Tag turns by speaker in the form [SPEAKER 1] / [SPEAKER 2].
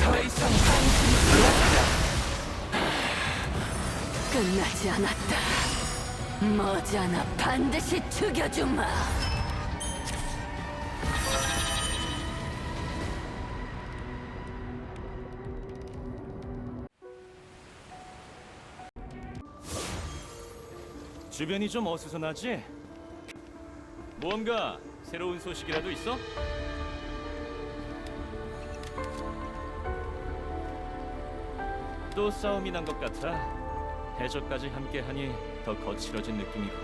[SPEAKER 1] 더 이상 당신을
[SPEAKER 2] 끝나지 않았다. 머지않아 반드시 죽여주마.
[SPEAKER 3] 주변이 좀 어수선하지? 뭔가 새로운 소식이라도 있어? 또 싸움이 난 것 같아. 해적까지 함께하니 더 거칠어진 느낌이고.